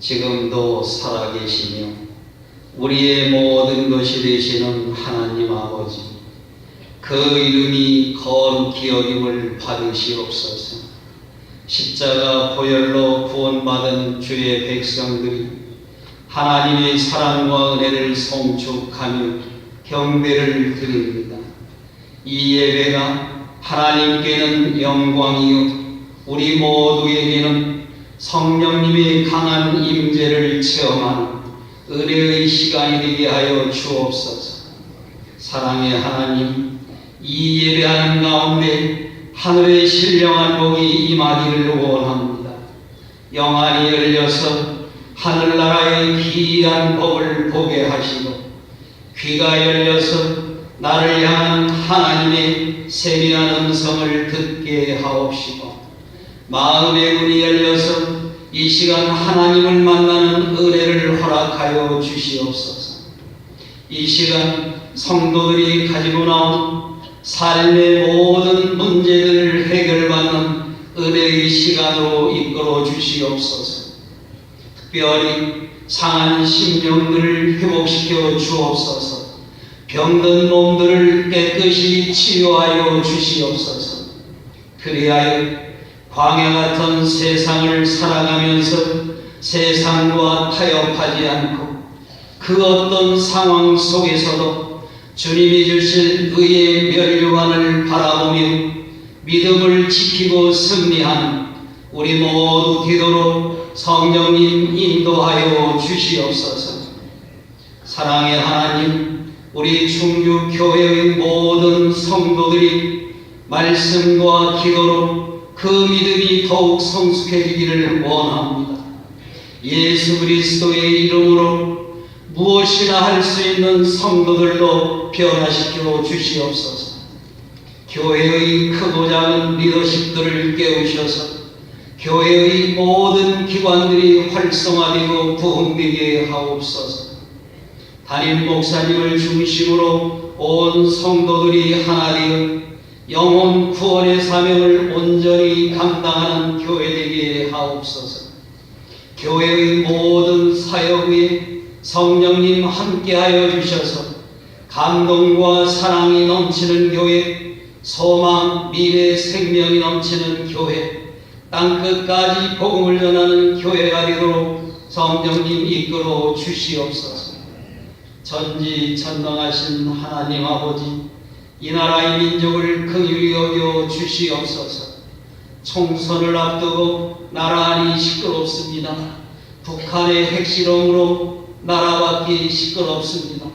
지금도 살아계시며 우리의 모든 것이 되시는 하나님 아버지 그 이름이 거룩히 여김을 받으시옵소서 십자가 보혈로 구원받은 주의 백성들이 하나님의 사랑과 은혜를 송축하며 경배를 드립니다. 이 예배가 하나님께는 영광이요 우리 모두에게는 성령님의 강한 임재를 체험하는 은혜의 시간이 되게 하여 주옵소서. 사랑의 하나님, 이 예배하는 가운데 하늘의 신령한 복이 임하기를 원합니다. 영안이 열려서 하늘나라의 귀한 복을 보게 하시고 귀가 열려서 나를 향한 하나님의 세미한 음성을 듣게 하옵시고 마음의 문이 열려서 이 시간 하나님을 만나는 은혜를 허락하여 주시옵소서. 이 시간 성도들이 가지고 나온 삶의 모든 문제들을 해결받는 은혜의 시간으로 이끌어 주시옵소서. 특별히 상한 심령들을 회복시켜 주옵소서. 병든 몸들을 깨끗이 치유하여 주시옵소서. 그리하여 광야 같은 세상을 살아가면서 세상과 타협하지 않고 그 어떤 상황 속에서도 주님이 주실 의의 면류관을 바라보며 믿음을 지키고 승리하는 우리 모두 되도록 성령님 인도하여 주시옵소서. 사랑의 하나님, 우리 충주 교회의 모든 성도들이 말씀과 기도로 그 믿음이 더욱 성숙해지기를 원합니다. 예수 그리스도의 이름으로 무엇이나 할 수 있는 성도들로 변화시켜 주시옵소서. 교회의 크고 작은 리더십들을 깨우셔서 교회의 모든 기관들이 활성화되고 부흥되게 하옵소서. 담임 목사님을 중심으로 온 성도들이 하나 되어 영혼 구원의 사명을 온전히 감당하는 교회 되게 하옵소서. 교회의 모든 사역 위에 성령님 함께하여 주셔서 감동과 사랑이 넘치는 교회, 소망, 미래, 생명이 넘치는 교회, 땅끝까지 복음을 전하는 교회가 되도록 성령님 이끌어 주시옵소서. 전지 전능하신 하나님 아버지, 이 나라의 민족을 긍휼히 여겨 주시옵소서. 총선을 앞두고 나라 안이 시끄럽습니다. 북한의 핵실험으로 나라밖에 시끄럽습니다.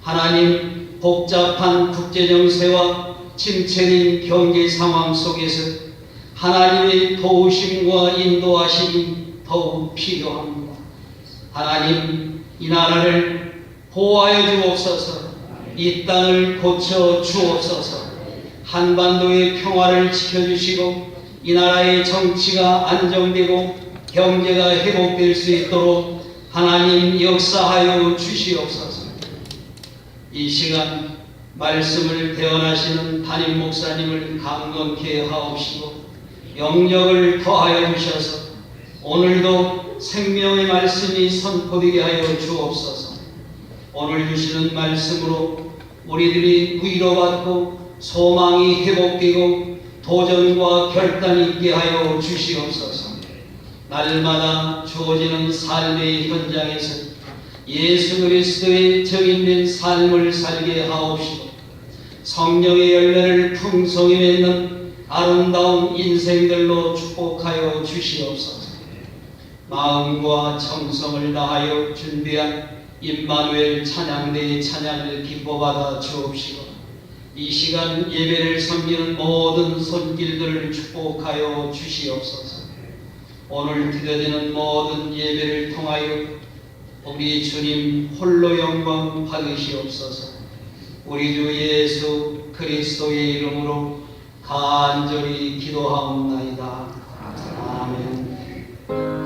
하나님 복잡한 국제 정세와 침체된 경제 상황 속에서 하나님의 도우심과 인도하심이 더욱 필요합니다. 하나님 이 나라를 보호하여 주옵소서. 이 땅을 고쳐 주옵소서. 한반도의 평화를 지켜주시고 이 나라의 정치가 안정되고 경제가 회복될 수 있도록 하나님 역사하여 주시옵소서. 이 시간 말씀을 대언하시는 담임 목사님을 강건케 하옵시고 영력을 더하여 주셔서 오늘도 생명의 말씀이 선포되게 하여 주옵소서. 오늘 주시는 말씀으로 우리들이 위로받고 소망이 회복되고 도전과 결단이 있게 하여 주시옵소서. 날마다 주어지는 삶의 현장에서 예수 그리스도의 정인된 삶을 살게 하옵시고 성령의 열매를 풍성히 맺는 아름다운 인생들로 축복하여 주시옵소서. 마음과 정성을 다하여 준비한 임마누엘 찬양대의 찬양을 기뻐받아 주옵시고 이 시간 예배를 섬기는 모든 손길들을 축복하여 주시옵소서. 오늘 드려지는 모든 예배를 통하여 우리 주님 홀로 영광 받으시옵소서. 우리 주 예수 그리스도의 이름으로 간절히 기도하옵나이다. 아멘.